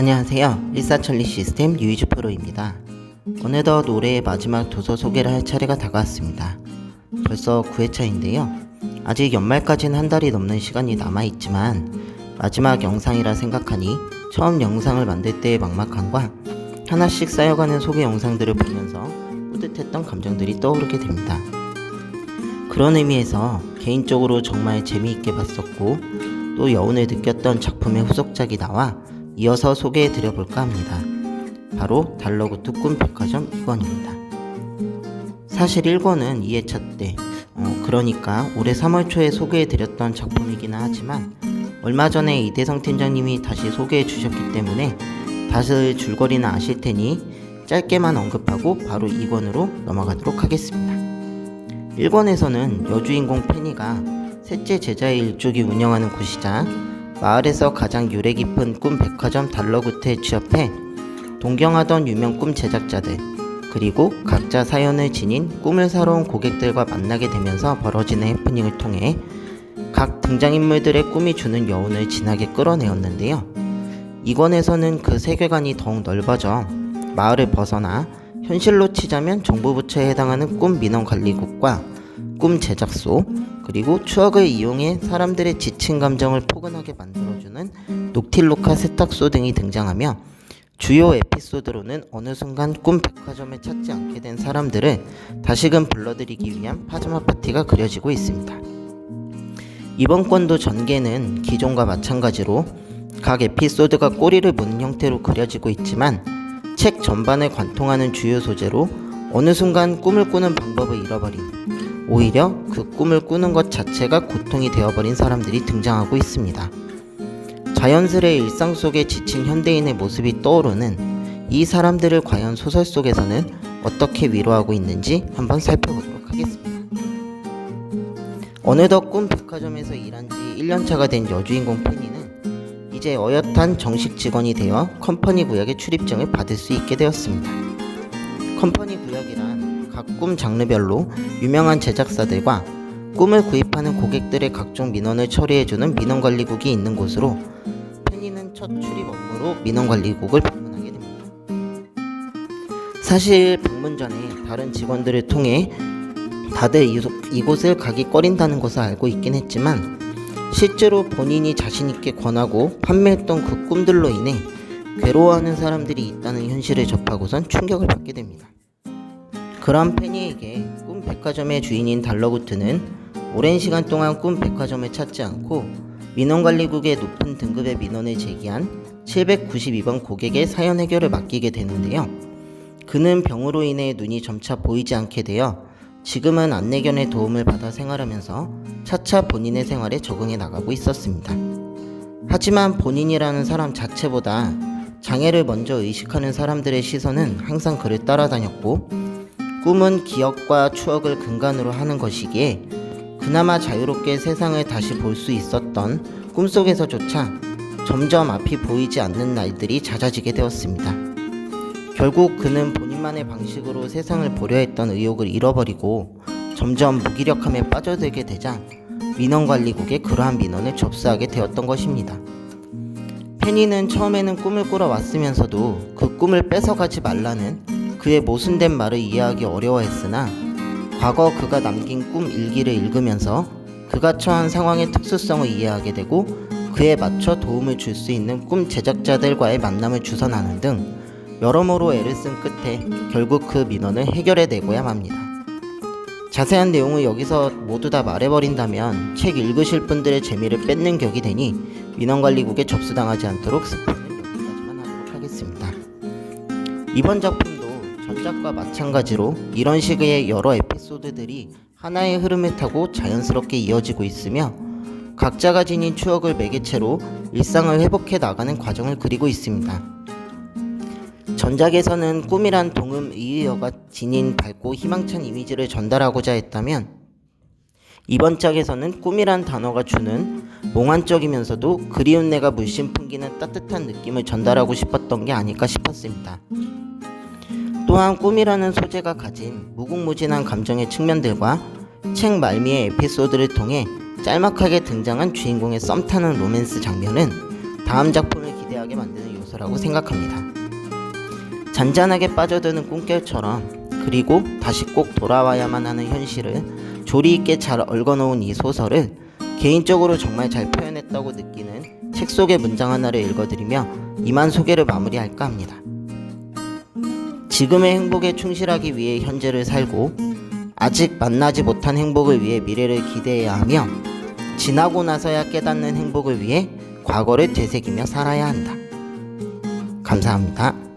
안녕하세요. 일사천리 시스템 유이즈 프로입니다. 어느덧 올해의 마지막 도서 소개를 할 차례가 다가왔습니다. 벌써 9회차인데요. 아직 연말까지는 한 달이 넘는 시간이 남아있지만 마지막 영상이라 생각하니 처음 영상을 만들 때의 막막함과 하나씩 쌓여가는 소개 영상들을 보면서 뿌듯했던 감정들이 떠오르게 됩니다. 그런 의미에서 개인적으로 정말 재미있게 봤었고 또 여운을 느꼈던 작품의 후속작이 나와 이어서 소개해 드려볼까 합니다. 바로 달러구트 꿈 백화점 2권입니다. 사실 1권은 2회차 때 어, 그러니까 올해 3월 초에 소개해 드렸던 작품이기는 하지만 얼마 전에 이대성 팀장님이 다시 소개해 주셨기 때문에 다시 줄거리는 아실 테니 짧게만 언급하고 바로 2권으로 넘어가도록 하겠습니다. 1권에서는 여주인공 페니가 셋째 제자의 일족이 운영하는 곳이자 마을에서 가장 유래 깊은 꿈 백화점 달러구트에 취업해 동경하던 유명 꿈 제작자들 그리고 각자 사연을 지닌 꿈을 사러 온 고객들과 만나게 되면서 벌어지는 해프닝을 통해 각 등장인물들의 꿈이 주는 여운을 진하게 끌어내었는데요. 이권에서는 그 세계관이 더욱 넓어져 마을을 벗어나 현실로 치자면 정부 부처에 해당하는 꿈 민원관리국과 꿈 제작소 그리고 추억을 이용해 사람들의 지친 감정을 포근하게 만들어주는 녹틸로카 세탁소 등이 등장하며 주요 에피소드로는 어느 순간 꿈 백화점을 찾지 않게 된 사람들을 다시금 불러들이기 위한 파자마 파티가 그려지고 있습니다. 이번 권도 전개는 기존과 마찬가지로 각 에피소드가 꼬리를 무는 형태로 그려지고 있지만 책 전반을 관통하는 주요 소재로 어느 순간 꿈을 꾸는 방법을 잃어버린 오히려 그 꿈을 꾸는 것 자체가 고통이 되어버린 사람들이 등장하고 있습니다. 자연스레 일상 속에 지친 현대인의 모습이 떠오르는 이 사람들을 과연 소설 속에서는 어떻게 위로하고 있는지 한번 살펴보도록 하겠습니다. 어느덧 꿈 백화점에서 일한 지 1년차가 된 여주인공 페니는 이제 어엿한 정식 직원이 되어 컴퍼니 구역의 출입증을 받을 수 있게 되었습니다. 컴퍼니 구역이란 각 꿈 장르별로 유명한 제작사들과 꿈을 구입하는 고객들의 각종 민원을 처리해주는 민원관리국이 있는 곳으로 페니는 첫 출입 업무로 민원관리국을 방문하게 됩니다. 사실 방문 전에 다른 직원들을 통해 다들 이곳- 이곳을 가기 꺼린다는 것을 알고 있긴 했지만 실제로 본인이 자신있게 권하고 판매했던 그 꿈들로 인해 괴로워하는 사람들이 있다는 현실을 접하고선 충격을 받게 됩니다. 그런 페니에게 꿈 백화점의 주인인 달러구트는 오랜 시간 동안 꿈 백화점을 찾지 않고 민원관리국의 높은 등급의 민원을 제기한 792번 고객의 사연 해결을 맡기게 되는데요. 그는 병으로 인해 눈이 점차 보이지 않게 되어 지금은 안내견의 도움을 받아 생활하면서 차차 본인의 생활에 적응해 나가고 있었습니다. 하지만 본인이라는 사람 자체보다 장애를 먼저 의식하는 사람들의 시선은 항상 그를 따라다녔고 꿈은 기억과 추억을 근간으로 하는 것이기에 그나마 자유롭게 세상을 다시 볼 수 있었던 꿈속에서조차 점점 앞이 보이지 않는 날들이 잦아지게 되었습니다. 결국 그는 본인만의 방식으로 세상을 보려 했던 의욕을 잃어버리고 점점 무기력함에 빠져들게 되자 민원관리국에 그러한 민원을 접수하게 되었던 것입니다. 페니는 처음에는 꿈을 꾸러 왔으면서도 그 꿈을 뺏어가지 말라는 그의 모순된 말을 이해하기 어려워했으나 과거 그가 남긴 꿈 일기를 읽으면서 그가 처한 상황의 특수성을 이해하게 되고 그에 맞춰 도움을 줄 수 있는 꿈 제작자들과의 만남을 주선하는 등 여러모로 애를 쓴 끝에 결국 그 민원을 해결해 내고야 맙니다. 자세한 내용을 여기서 모두 다 말해버린다면 책 읽으실 분들의 재미를 뺏는 격이 되니 민원관리국에 접수당하지 않도록 스포는 여기까지만 하도록 하겠습니다. 이번 작품 도 전작과 마찬가지로 이런 식의 여러 에피소드들이 하나의 흐름을 타고 자연스럽게 이어지고 있으며 각자가 지닌 추억을 매개체로 일상을 회복해 나가는 과정을 그리고 있습니다. 전작에서는 꿈이란 동음 이의어가 지닌 밝고 희망찬 이미지를 전달하고자 했다면 이번 작에서는 꿈이란 단어가 주는 몽환적이면서도 그리운 내가 물씬 풍기는 따뜻한 느낌을 전달하고 싶었던 게 아닐까 싶었습니다. 또한 꿈이라는 소재가 가진 무궁무진한 감정의 측면들과 책 말미의 에피소드를 통해 짤막하게 등장한 주인공의 썸 타는 로맨스 장면은 다음 작품을 기대하기 일어나게 만드는 요소라고 생각합니다. 잔잔하게 빠져드는 꿈결처럼 그리고 다시 꼭 돌아와야만 하는 현실을 조리 있게 잘 얽어놓은 이 소설을 개인적으로 정말 잘 표현했다고 느끼는 책 속의 문장 하나를 읽어드리며 이만 소개를 마무리할까 합니다. 지금의 행복에 충실하기 위해 현재를 살고 아직 만나지 못한 행복을 위해 미래를 기대해야 하며 지나고 나서야 깨닫는 행복을 위해 과거를 되새기며 살아야 한다. 감사합니다.